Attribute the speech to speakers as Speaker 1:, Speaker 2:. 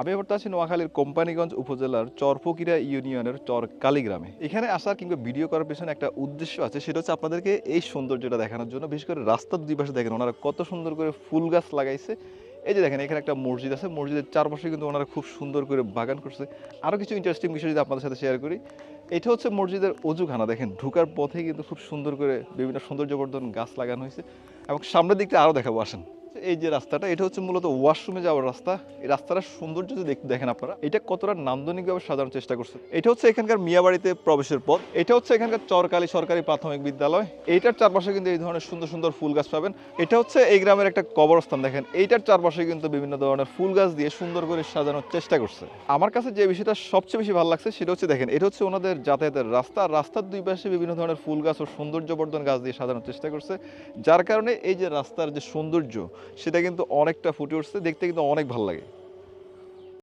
Speaker 1: আমি এবার আছি নোয়াখালীর কোম্পানিগঞ্জ উপজেলার চরফকিরা ইউনিয়নের চর কালীগ্রামে। এখানে আসার কিংবা ভিডিও করার পেছনে একটা উদ্দেশ্য আছে, সেটা হচ্ছে আপনাদেরকে এই সৌন্দর্যটা দেখানোর জন্য। বিশেষ করে রাস্তার দুই পাশে দেখেন, ওনারা কত সুন্দর করে ফুল গাছ লাগাইছে। এই যে দেখেন, এখানে একটা মসজিদ আছে, মসজিদের চারপাশে কিন্তু ওনারা খুব সুন্দর করে বাগান করছে। আরও কিছু ইন্টারেস্টিং বিষয় যদি আপনাদের সাথে শেয়ার করি, এটা হচ্ছে মসজিদের অজুখানা। দেখেন, ঢুকার পথে কিন্তু খুব সুন্দর করে বিভিন্ন সৌন্দর্যবর্ধন গাছ লাগানো হয়েছে। এবং সামনের দিকটা আরও দেখাবো, আসেন। এই যে রাস্তাটা, এটা হচ্ছে মূলত ওয়াশরুমে যাওয়ার রাস্তা। এই রাস্তাটার সৌন্দর্য যদি দেখেন আপনারা, এটা কতটা নান্দনিকভাবে সাজানোর চেষ্টা করছে। এটা হচ্ছে এখানকার মিয়াবাড়িতে প্রবেশের পথ। এটা হচ্ছে এখানকার চরকালী সরকারি প্রাথমিক বিদ্যালয়। এইটার চারপাশে কিন্তু এই ধরনের সুন্দর সুন্দর ফুল গাছ পাবেন। এটা হচ্ছে এই গ্রামের একটা কবরস্থান দেখেন। এইটার চারপাশে কিন্তু বিভিন্ন ধরনের ফুল গাছ দিয়ে সুন্দর করে সাজানোর চেষ্টা করছে। আমার কাছে যে বিষয়টা সবচেয়ে বেশি ভালো লাগছে, সেটা হচ্ছে দেখেন, এটা হচ্ছে ওনাদের যাতায়াতের রাস্তা। রাস্তার দুই পাশে বিভিন্ন ধরনের ফুল গাছ ও সৌন্দর্যবর্ধন গাছ দিয়ে সাজানোর চেষ্টা করছে। যার কারণে এই যে রাস্তার যে সৌন্দর্য সেটা কিন্তু অনেকটা ফুটে উঠছে দেখতে কিন্তু অনেক ভালো লাগে।